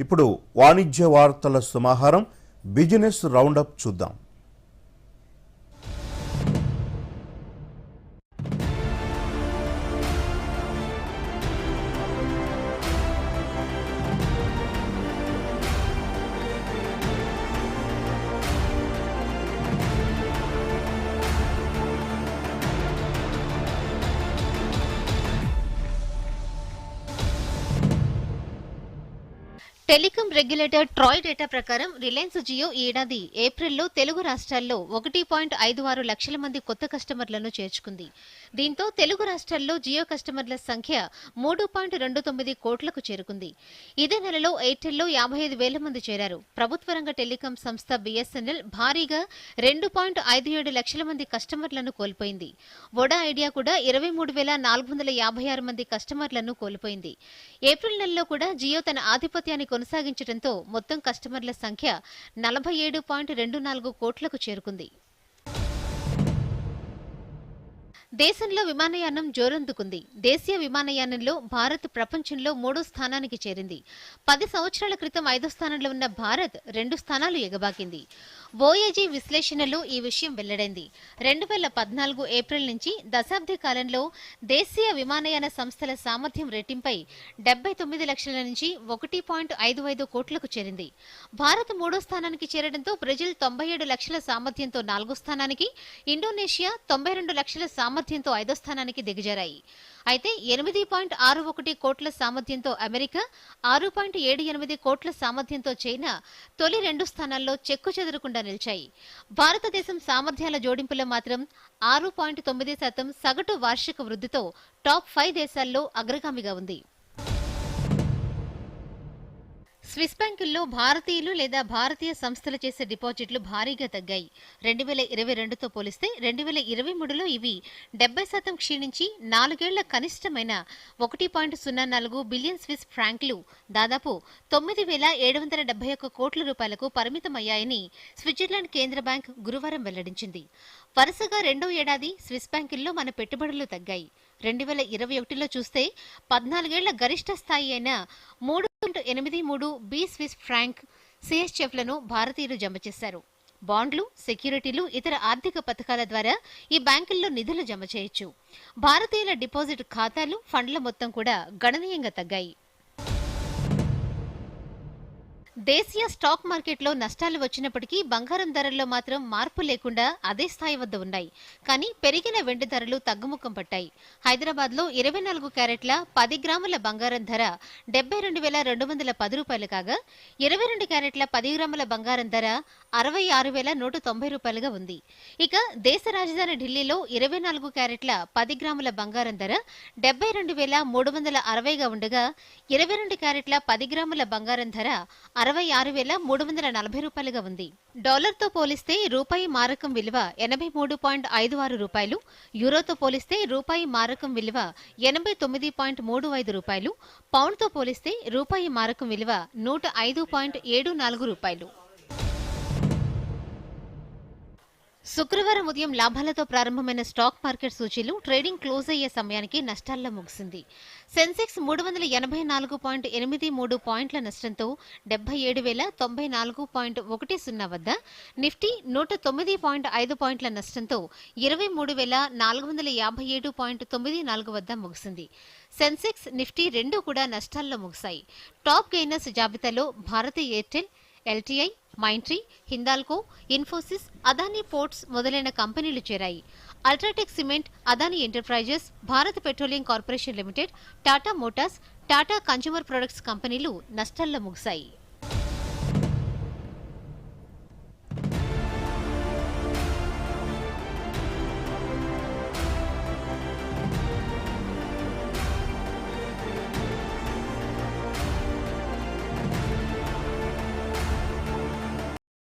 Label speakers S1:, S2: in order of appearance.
S1: ఇప్పుడు వాణిజ్య వార్తల సమాహారం బిజినెస్ రౌండప్ చూద్దాం.
S2: టెలికాం రెగ్యులేటర్ ట్రాయ్ డేటా ప్రకారం రిలయన్స్ జియో ఈ ఏడాది ఏప్రిల్లో తెలుగు రాష్ట్రాల్లో ఒకటి పాయింట్ ఐదు ఆరు లక్షల మంది కొత్త కస్టమర్లను చేర్చుకుంది. దీంతో తెలుగు రాష్ట్రాల్లో జియో కస్టమర్ల సంఖ్య మూడు పాయింట్ రెండు తొమ్మిది కోట్లకు చేరుకుంది. ఇదే నెలలో ఎయిర్టెల్లో యాభై ఐదు వేల మంది చేరారు. ప్రభుత్వ రంగ టెలికాం సంస్థ బిఎస్ఎన్ఎల్ భారీగా రెండు పాయింట్ ఐదు ఏడు లక్షల మంది కస్టమర్లను కోల్పోయింది. వొడా ఐడియా కూడా ఇరవై మూడు వేల నాలుగు వందల యాభై ఆరు మంది కస్టమర్లను కోల్పోయింది. ఏప్రిల్ నెలలో కూడా జియో తన ఆధిపత్యాన్ని కొనసాగించడంతో మొత్తం కస్టమర్ల సంఖ్య నలభై ఏడు పాయింట్ రెండు నాలుగు కోట్లకు చేరుకుంది. దేశంలో విమానయానం జోరందుకుంది. దేశీయ విమానయానంలో భారత్ ప్రపంచంలో మూడో స్థానానికి చేరింది. పది సంవత్సరాల క్రితం ఐదో స్థానంలో ఉన్న భారత్ రెండు స్థానాలు ఎగబాకింది. ఓఏజీ విశ్లేషణలో ఈ విషయం వెల్లడైంది. రెండు వేల పద్నాలుగు ఏప్రిల్ నుంచి దశాబ్ది కాలంలో దేశీయ విమానయాన సంస్థల సామర్థ్యం రెట్టింపై డెబ్బై తొమ్మిది లక్షల నుంచి ఒకటి పాయింట్ ఐదు ఐదు కోట్లకు చేరింది. భారత్ మూడో స్థానానికి చేరడంతో బ్రెజిల్ తొంభై ఏడు లక్షల సామర్థ్యంతో నాలుగో స్థానానికి ఇండోనేషియా తొంభై రెండు లక్షల సామర్థ్యంతో ఐదో స్థానానికి దిగజారాయి అయితే ఎనిమిది పాయింట్ ఆరు ఒకటి కోట్ల సామర్థ్యంతో అమెరికా ఆరు పాయింట్ ఏడు ఎనిమిది కోట్ల సామర్థ్యంతో చైనా తొలి రెండు స్థానాల్లో చెక్కు చెదరకుండా నిలిచాయి. భారతదేశం సామర్థ్యాల జోడింపులో మాత్రం ఆరు పాయింట్ తొమ్మిది శాతం సగటు వార్షిక వృద్ధితో టాప్ ఫైవ్ దేశాల్లో అగ్రగామిగా ఉంది. స్విస్ బ్యాంకుల్లో భారతీయులు లేదా భారతీయ సంస్థలు చేసే డిపాజిట్లు భారీగా తగ్గాయి. రెండు వేల ఇరవై రెండుతో పోలిస్తే రెండు వేల ఇరవై మూడులో ఇవి డెబ్బై శాతం క్షీణించి నాలుగేళ్ళ కనిష్టమైన ఒకటి పాయింట్ సున్నా నాలుగు బిలియన్ స్విస్ ఫ్రాంక్లు దాదాపు తొమ్మిది వేల ఏడు వందల డెబ్బై ఒక్క కోట్ల రూపాయలకు పరిమితమయ్యాయని స్విట్జర్లాండ్ కేంద్ర బ్యాంక్ గురువారం వెల్లడించింది. వరుసగా రెండో ఏడాది స్విస్ బ్యాంకుల్లో మన పెట్టుబడులు తగ్గాయి. రెండు వేల ఇరవై ఒకటిలో చూస్తే పద్నాలుగేళ్ళ గరిష్ట స్థాయి అయిన మూడు పాయింట్ ఎనిమిది మూడు బి స్విస్ ఫ్రాంక్ సిఎస్ఎఫ్లను భారతీయులు జమ చేశారు. బాండ్లు సెక్యూరిటీలు ఇతర ఆర్థిక పథకాల ద్వారా ఈ బ్యాంకుల్లో నిధులు జమ చేయొచ్చు. భారతీయుల డిపాజిట్ ఖాతాలు ఫండ్ల మొత్తం కూడా గణనీయంగా తగ్గాయి. దేశీయ స్టాక్ మార్కెట్లో నష్టాలు వచ్చినప్పటికీ బంగారం ధరల్లో మాత్రం మార్పు లేకుండా అదే స్థాయి వద్ద ఉన్నాయి. కానీ పెరిగిన వెండి ధరలు తగ్గుముఖం పట్టాయి. హైదరాబాద్లో ఇరవై నాలుగు క్యారెట్ల పది గ్రాముల బంగారం ధర డెబ్బై రెండు వేల రెండు వందల పది రూపాయలు కాగా ఇరవై రెండు క్యారెట్ల పది గ్రాముల బంగారం ధర అరవై ఆరు వేల నూట తొంభై రూపాయలుగా ఉంది. ఇక దేశ రాజధాని ఢిల్లీలో ఇరవై నాలుగు క్యారెట్ల పది గ్రాముల బంగారం ధర డెబ్బై రెండు వేల మూడు వందల అరవైగా ఉండగా ఇరవై రెండు క్యారెట్ల పది గ్రాముల బంగారం ధర అరవై ఆరు వేల మూడు వందల నలభై రూపాయలుగా ఉంది. డాలర్తో పోలిస్తే రూపాయి మారకం విలువ ఎనభై మూడు పాయింట్ ఐదు ఆరు రూపాయలు యూరోతో పోలిస్తే రూపాయి మారకం విలువ ఎనభై తొమ్మిది పాయింట్ మూడు ఐదు రూపాయలు పౌండ్తో పోలిస్తే రూపాయి మారకం విలువ నూట ఐదు పాయింట్ ఏడు నాలుగు రూపాయలు. శుక్రవారం ఉదయం లాభాలతో ప్రారంభమైన స్టాక్ మార్కెట్ సూచీలు ట్రేడింగ్ క్లోజ్ అయ్యే సమయానికి నష్టాల్లో ముగిసింది. సెన్సెక్స్ మూడు వందల ఎనభై నాలుగు పాయింట్ ఎనిమిది మూడు పాయింట్ల నష్టంతో డెబ్బై ఏడు వేల తొంభై నాలుగు పాయింట్ ఒకటి సున్నా వద్ద నిఫ్టీ నూట తొమ్మిది పాయింట్ ఐదు పాయింట్ల నష్టంతో ఇరవై మూడు వేల నాలుగు వందల యాభై ఏడు పాయింట్ తొమ్మిది నాలుగు వద్ద ముగిసింది. సెన్సెక్స్ నిఫ్టీ రెండూ కూడా నష్టాల్లో ముగిశాయి. టాప్ గెయినర్స్ జాబితాలో భారతీ ఎయిర్టెల్ ఎల్టీఐ మైంట్రీ హిందాల్కో ఇన్ఫోసిస్ అదానీ పోర్ట్స్ మొదలైన కంపెనీలు చేరాయి. UltraTech cement Adani enterprises Bharat petroleum corporation limited Tata motors Tata consumer products కంపెనీలు నష్టాల్లో ముగిశాయి.